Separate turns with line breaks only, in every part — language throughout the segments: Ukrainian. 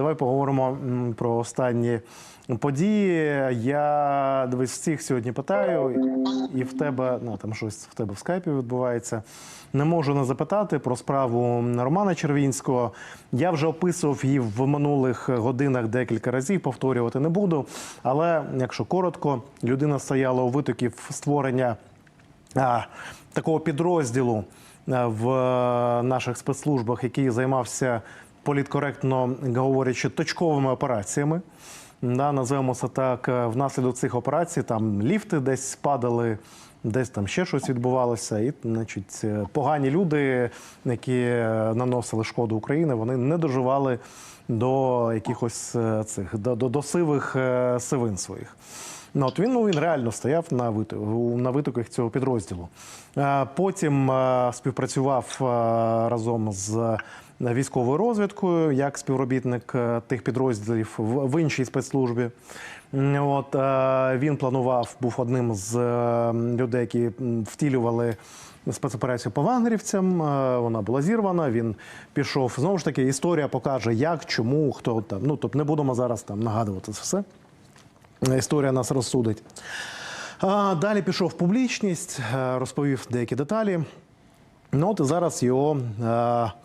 давай поговоримо про останні події. Я дивись, всіх сьогодні питаю, і в тебе ну там щось в тебе в скайпі відбувається. Не можу не запитати про справу Романа Червінського. Я вже описував її в минулих годинах декілька разів, повторювати не буду. Але якщо коротко, людина стояла у витоків створення а, такого підрозділу а, в е, наших спецслужбах, який займався політкоректно говорячи точковими операціями. Да, називаємо це так. Е, Внаслідок цих операцій там ліфти десь падали, десь там ще щось відбувалося. І, значить, е, погані люди, які е, наносили шкоду Україні, вони не доживали до якихось цих до, до, до сивих сивин своїх. Ну, от він, ну, він реально стояв на, вит- на витоках цього підрозділу. Потім співпрацював разом з військовою розвідкою як співробітник е, тих підрозділів в, іншій спецслужбі. От, е, він планував, був одним з е, людей, які втілювали спецоперацію по вагнерівцям. Вона була зірвана. Він пішов. Знову ж таки, історія покаже, як, чому, хто там. Ну, тобто не будемо зараз там нагадувати це все. Історія нас розсудить. Далі пішов в публічність, розповів деякі деталі. Ну от і зараз його е,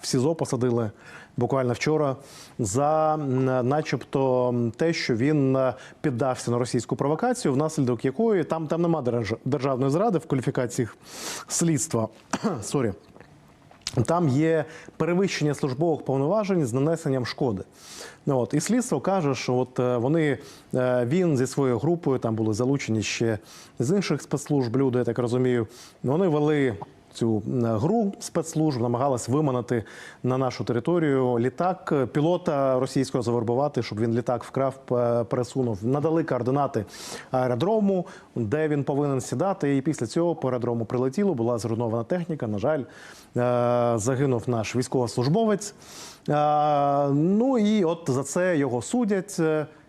в СІЗО посадили буквально вчора за начебто те, що він е, піддався на російську провокацію, внаслідок якої там, там нема держ- державної зради в кваліфікаціях слідства. Сорі. Там є перевищення службових повноважень з нанесенням шкоди. Ну, от, і слідство каже, що от е, вони, він зі своєю групою, там були залучені ще з інших спецслужб люди, я так розумію. Вони вели цю е, гру спецслужб, намагалась виманити на нашу територію літак е, пілота російського завербувати, щоб він літак вкрав, е, пересунув. Надали координати аеродрому, де він повинен сідати. І після цього по аеродрому прилетіло, була зруйнована техніка. На жаль, загинув наш військовослужбовець. Ну і от за це його судять.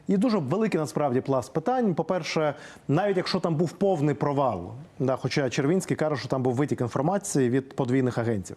Е, І дуже великий насправді пласт питань. По-перше, навіть якщо там був повний провал, да, хоча Червінський каже, що там був витік інформації від подвійних агентів.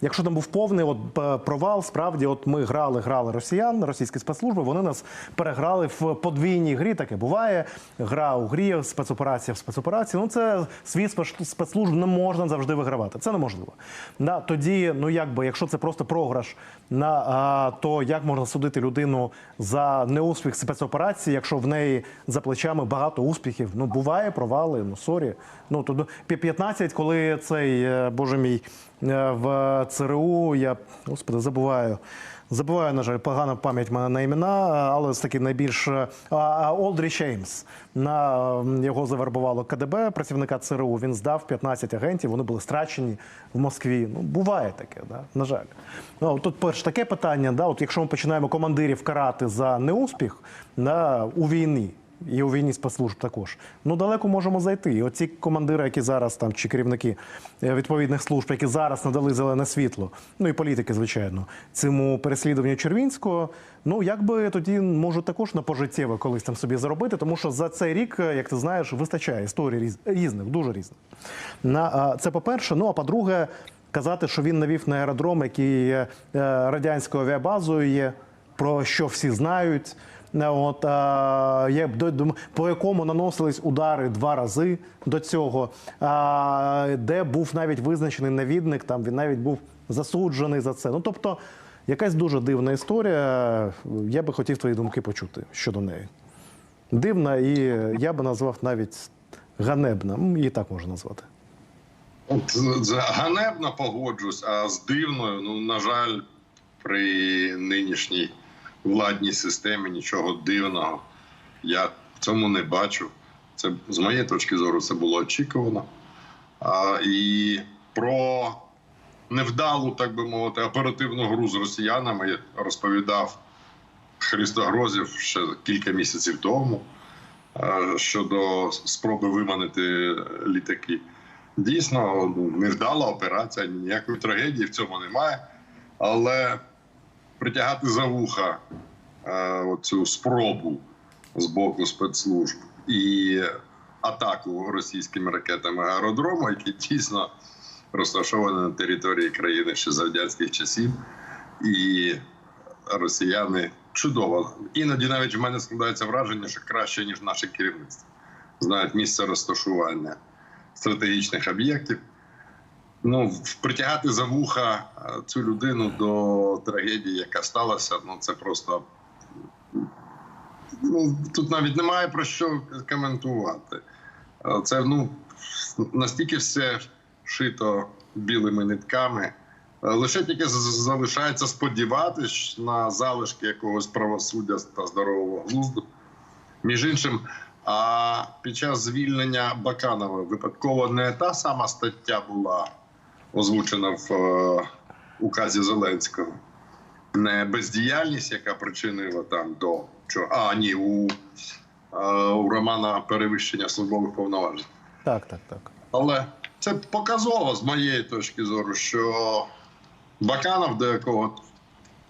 Якщо там був повний от, провал, справді, от ми грали, грали росіян, російські спецслужби, вони нас переграли в подвійній грі. Таке буває. Гра у грі, спецоперація в спецоперації. Ну це світ спец- спецслужб не можна завжди вигравати. Це неможливо. Да, тоді, ну якби, якщо це просто програш, на а, то як можна судити людину за неуспіх спецоперації, якщо в неї за плечами багато успіхів? Ну буває провали. Ну сорі. Ну то 15, коли цей е, боже мій е, в ЦРУ, я господи забуваю. Забуваю, на жаль, погана пам'ять мене на імена, але це таки найбільш е, Олдрі Шеймс. На його завербувало КДБ, працівника ЦРУ. Він здав 15 агентів. Вони були страчені в Москві. Ну буває таке, да? на жаль. Ну тут перш таке питання. Да, от якщо ми починаємо командирів карати за неуспіх да, у війні. І у війні спецслужб також. Ну далеко можемо зайти. І оці командири, які зараз там чи керівники е, відповідних служб, які зараз надали зелене світло, ну і політики, звичайно, цьому переслідуванню Червінського. Ну якби тоді можуть також на пожиттєво колись там собі заробити, тому що за цей рік, е, як ти знаєш, вистачає історій різ- різних, дуже різних. На це по-перше. Ну а по-друге, казати, що він навів на аеродром, який е, радянською авіабазою є, про що всі знають. От до- по якому наносились удари два рази до цього, де був навіть визначений навідник, там він навіть був засуджений за це. Ну тобто, якась дуже дивна історія. Я би хотів твої думки почути щодо неї. Дивна, і я би назвав навіть ганебна. Її так можна назвати.
Ганебно погоджусь, а з дивною, ну на жаль, при нинішній владній системі нічого дивного я в цьому не бачу. Це з моєї точки зору це було очікувано. А, і про невдалу, так би мовити, оперативну гру з росіянами розповідав Христо Грозів ще кілька місяців тому е, щодо спроби виманити літаки. Дійсно, невдала операція, ніякої трагедії в цьому немає. Але притягати за вуха е, оцю спробу з боку спецслужб і атаку російськими ракетами аеродрому, які дійсно розташовані на території країни ще з радянських часів, і росіяни чудово. Іноді навіть в мене складається враження, що краще, ніж наше керівництво. Знають місце розташування стратегічних об'єктів. Ну, притягати за вуха е, цю людину до трагедії, яка сталася, ну це просто. Ну, тут навіть немає про що коментувати. Е, Це ну, настільки все шито білими нитками. Е, Лише тільки залишається сподіватись на залишки якогось правосуддя та здорового глузду. Між іншим, а під час звільнення Баканова випадково не та сама стаття була озвучена в е, указі Зеленського. Не бездіяльність, яка причинила там до чого. А, ні, у, е, у Романа перевищення службових повноважень.
Так, так, так.
Але це показово з моєї точки зору, що Баканов, до якого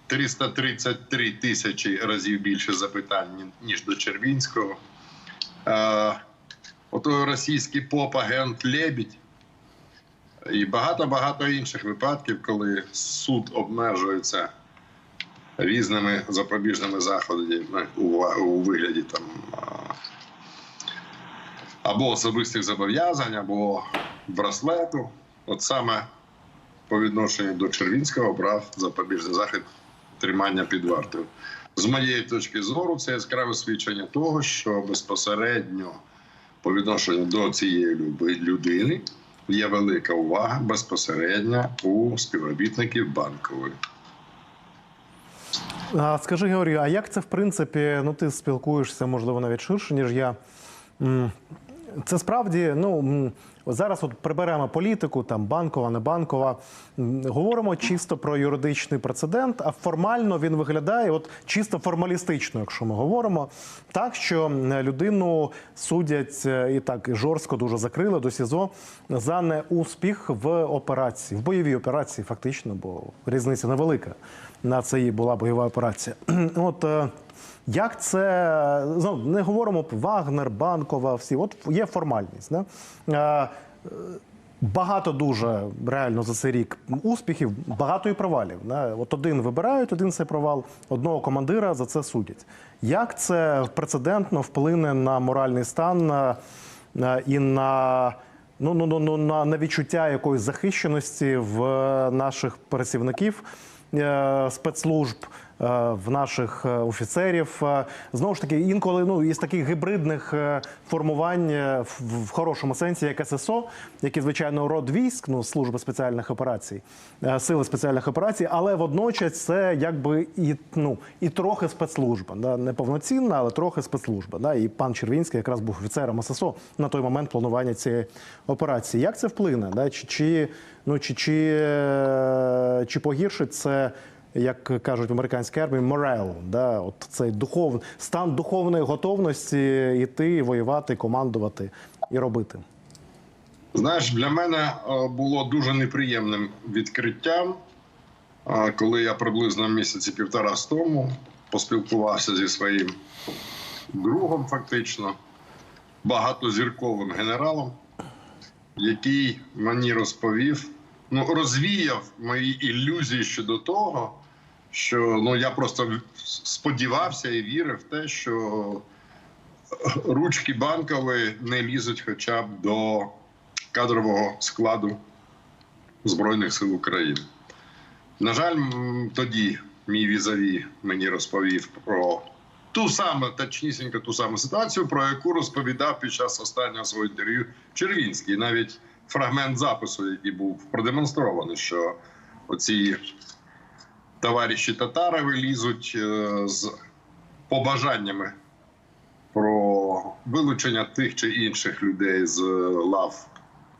333 тисячі разів більше запитань, ніж до Червінського. Е, ото російський поп-агент Лебідь і багато-багато інших випадків, коли суд обмежується різними запобіжними заходами у, вигляді там. або особистих зобов'язань, або браслету. От саме по відношенню до Червінського брав запобіжний захід тримання під вартою. З моєї точки зору, це яскраве свідчення того, що безпосередньо по відношенню до цієї людини є велика увага безпосередньо у співробітників банкової.
Скажи, Георгію, а як це в принципі? Ну, ти спілкуєшся, можливо, навіть ширше, ніж я. Це справді, ну зараз от приберемо політику, там банкова, не банкова. Говоримо чисто про юридичний прецедент, а формально він виглядає, от чисто формалістично, якщо ми говоримо, так що людину судять е, і так жорстко дуже закрили до СІЗО за неуспіх в операції, в бойовій операції, фактично, бо різниця невелика. На це і була бойова операція. От е, як це ну, не говоримо про Вагнер, Банкова, всі. От є формальність. Да? Е, е, Багато дуже реально за цей рік успіхів, багато і провалів. Да? От один вибирають, один цей провал, одного командира за це судять. Як це прецедентно вплине на моральний стан е, е, і на, ну, ну, ну, ну, на, на відчуття якоїсь захищеності в наших працівників е, спецслужб? Е, В наших е, офіцерів Е, знову ж таки інколи ну із таких гібридних формувань в, хорошому сенсі, як ССО, які звичайно род військ, ну служби спеціальних операцій, сили спеціальних операцій, але водночас це якби і ну і трохи спецслужба, да не повноцінна, але трохи спецслужба. Да, і пан Червінський якраз був офіцером ССО на той момент планування цієї операції. Як це вплине? Да? Чи, чи ну чи, чи, чи погіршить це? Як кажуть в американській армії, морел, да, от цей духов, стан духовної готовності йти, воювати, командувати і робити.
Знаєш, для мене е, було дуже неприємним відкриттям, е, коли я приблизно місяці півтора з тому поспілкувався зі своїм другом, фактично, багатозірковим генералом, який мені розповів, ну розвіяв мої ілюзії щодо того, що ну я просто сподівався і вірив в те, що ручки банкової не лізуть хоча б до кадрового складу Збройних сил України. На жаль, тоді мій візаві мені розповів про ту саму, точнісінько ту саму ситуацію, про яку розповідав під час останнього свого інтерв'ю Червінський. Навіть фрагмент запису, який був продемонстрований, що оці товариші татарови лізуть е, з побажаннями про вилучення тих чи інших людей з лав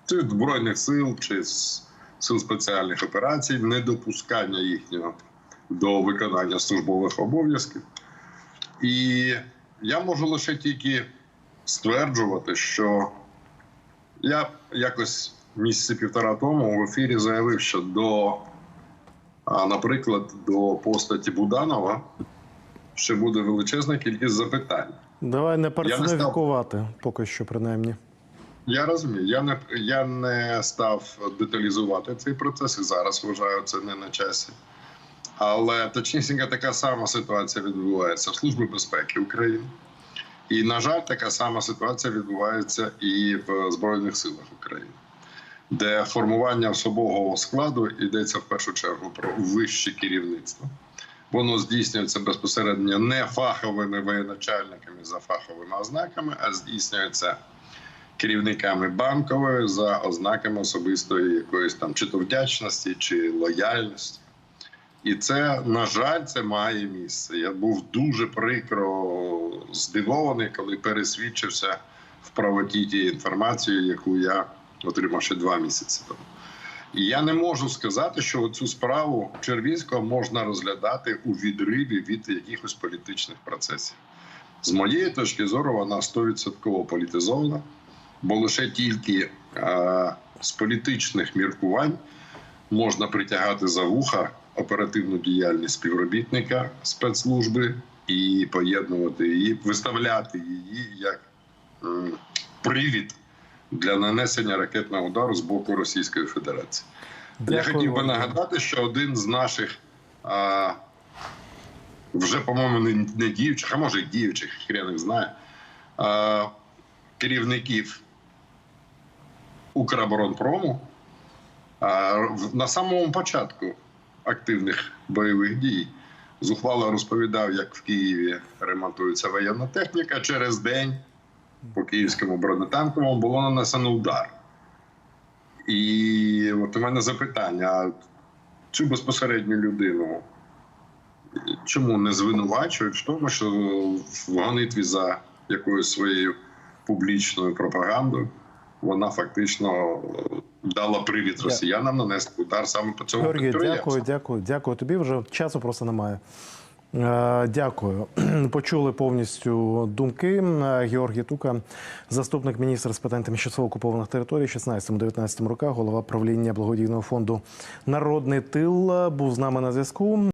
чи збройних сил, чи з сил спеціальних операцій, недопускання їхнього до виконання службових обов'язків. І я можу лише тільки стверджувати, що я якось місяці півтора тому в ефірі заявив, що до, а, наприклад, до постаті Буданова ще буде величезна кількість запитань.
Давай не
не став-
поки що, принаймні.
Я розумію. Я не я не став деталізувати цей процес і зараз вважаю це не на часі. Але точнісінька така сама ситуація відбувається в Службі безпеки України. І, на жаль, така сама ситуація відбувається і в Збройних силах України, де формування особового складу йдеться в першу чергу про вище керівництво. Воно здійснюється безпосередньо не фаховими воєначальниками за фаховими ознаками, а здійснюється керівниками банкової за ознаками особистої якоїсь там чи то вдячності, чи лояльності. І це, на жаль, це має місце. Я був дуже прикро здивований, коли пересвідчився в правоті тієї інформації, яку я отримав ще два місяці тому. І я не можу сказати, що цю справу Червінського можна розглядати у відриві від якихось політичних процесів. З моєї точки зору, вона 100% політизована, бо лише тільки е, з політичних міркувань можна притягати за вуха оперативну діяльність співробітника спецслужби і поєднувати її, виставляти її як м, привід для нанесення ракетного удару з боку Російської Федерації. Я хотів би нагадати, що один з наших а, вже, по-моєму, не, не діючих, а може й діючих, хрен їх знає, а, керівників Укроборонпрому а, на самому початку активних бойових дій зухвало розповідав, як в Києві ремонтується воєнна техніка. Через день по київському бронетанковому було нанесено удар. І от у мене запитання: а цю безпосередню людину чому не звинувачують в тому, що в гонитві за якоюсь своєю публічною пропагандою вона фактично дала привід росіянам нанести удар саме по цьому
Георгій, дякую, дякую, дякую тобі. Вже часу просто немає. Е, Дякую. Почули повністю думки. Е, Георгій Тука, заступник міністра з питань тимчасово окупованих територій, 16-19 роках, голова правління благодійного фонду Народний тил, був з нами на зв'язку.